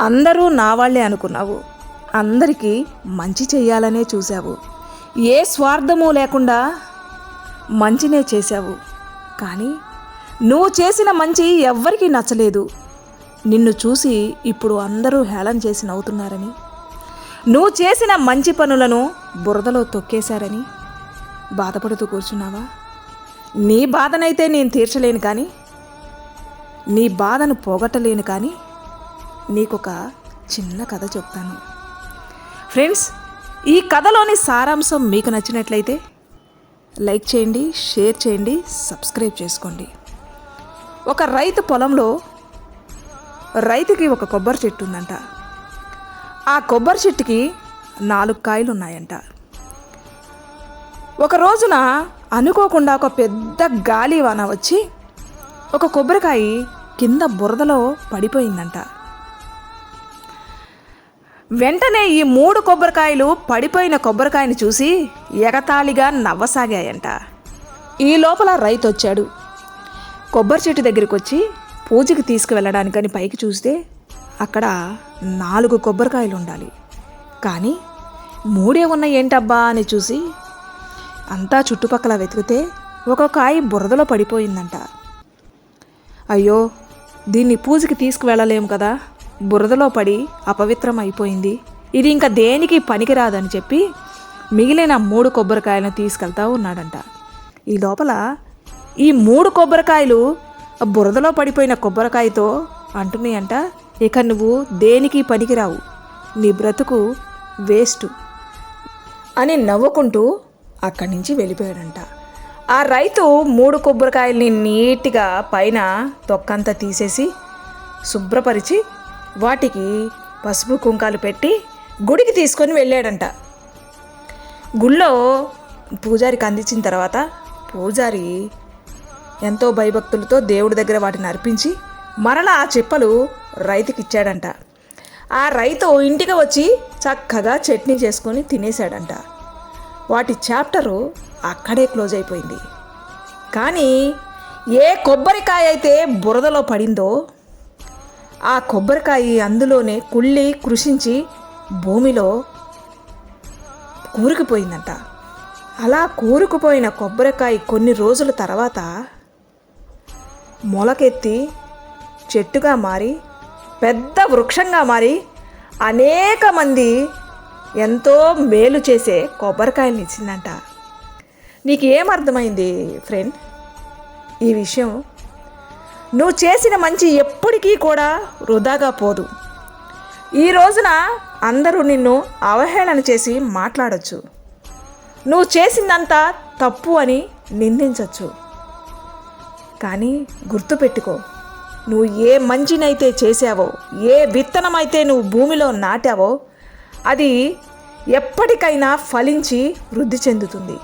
అందరూ నా వాళ్ళే అనుకున్నావు. అందరికీ మంచి చెయ్యాలనే చూశావు. ఏ స్వార్థము లేకుండా మంచినే చేశావు. కానీ నువ్వు చేసిన మంచి ఎవ్వరికీ నచ్చలేదు. నిన్ను చూసి ఇప్పుడు అందరూ హేళన చేసి నవ్వుతున్నారని నువ్వు చేసిన మంచి పనులను బురదలో తొక్కేశారని బాధపడుతూ కూర్చున్నావా? నీ బాధనైతే నేను తీర్చలేను కానీ నీ బాధను పోగొట్టలేను కానీ నీకొక చిన్న కథ చెప్తాను. ఫ్రెండ్స్ ఈ కథలోని సారాంశం మీకు నచ్చినట్లయితే లైక్ చేయండి షేర్ చేయండి సబ్స్క్రైబ్ చేసుకోండి. ఒక రైతు పొలంలో రైతుకి ఒక కొబ్బరి చెట్టు ఉందంట. ఆ కొబ్బరి చెట్టుకి నాలుగు కాయలు ఉన్నాయంట. ఒక రోజున అనుకోకుండా ఒక పెద్ద గాలి వాన వచ్చి ఒక కొబ్బరికాయ కింద బురదలో పడిపోయిందంట. వెంటనే ఈ మూడు కొబ్బరికాయలు పడిపోయిన కొబ్బరికాయని చూసి ఎగతాళిగా నవ్వసాగాయంట. ఈ లోపల రైతు వచ్చాడు. కొబ్బరి చెట్టు దగ్గరికి వచ్చి పూజకి తీసుకువెళ్ళడానికని పైకి చూస్తే అక్కడ నాలుగు కొబ్బరికాయలు ఉండాలి కానీ మూడే ఉన్న ఏంటబ్బా అని చూసి అంతా చుట్టుపక్కల వెతికితే ఒక కాయ బురదలో పడిపోయిందంట. అయ్యో దీన్ని పూజకి తీసుకువెళ్ళలేము కదా? బురదలో పడి అపవిత్రం అయిపోయింది ఇది ఇంకా దేనికి పనికిరాదని చెప్పి మిగిలిన మూడు కొబ్బరికాయలను తీసుకెళ్తా ఉన్నాడంట. ఈ లోపల ఈ మూడు కొబ్బరికాయలు బురదలో పడిపోయిన కొబ్బరికాయతో అంటున్నాయంట ఇక నువ్వు దేనికి పనికిరావు? నీ బ్రతుకు వేస్ట్ అని నవ్వుకుంటూ అక్కడి నుంచి వెళ్ళిపోయాడంట. ఆ రైతు మూడు కొబ్బరికాయల్ని నీట్గా పైన తొక్కంతా తీసేసి శుభ్రపరిచి వాటికి పసుపు కుంకాలు పెట్టి గుడికి తీసుకొని వెళ్ళాడంట. గుళ్ళో పూజారికి అందించిన తర్వాత పూజారి ఎంతో భయభక్తులతో దేవుడి దగ్గర వాటిని అర్పించి మరలా ఆ చెప్పలు రైతుకి ఇచ్చాడంట. ఆ రైతు ఇంటికి వచ్చి చక్కగా చట్నీ చేసుకొని తినేశాడంట. వాటి చాప్టరు అక్కడే క్లోజ్ అయిపోయింది. కానీ ఏ కొబ్బరికాయ అయితే బురదలో పడిందో ఆ కొబ్బరికాయ అందులోనే కుళ్ళి కృషించి భూమిలో కూరుకుపోయిందంట. అలా కూరుకుపోయిన కొబ్బరికాయ కొన్ని రోజుల తర్వాత మొలకెత్తి చెట్టుగా మారి పెద్ద వృక్షంగా మారి అనేక మంది ఎంతో మేలు చేసే కొబ్బరికాయలు ఇచ్చిందంట. నీకు ఏమర్థమైంది ఫ్రెండ్? ఈ విషయం నువ్వు చేసిన మంచి ఎప్పటికీ కూడా వృధాగా పోదు. ఈ రోజున అందరూ నిన్ను అవహేళన చేసి మాట్లాడొచ్చు. నువ్వు చేసిందంతా తప్పు అని నిందించవచ్చు కానీ గుర్తుపెట్టుకో నువ్వు ఏ మంచినైతే చేసావో ఏ విత్తనమైతే నువ్వు భూమిలో నాటావో అది ఎప్పటికైనా ఫలించి వృద్ధి చెందుతుంది.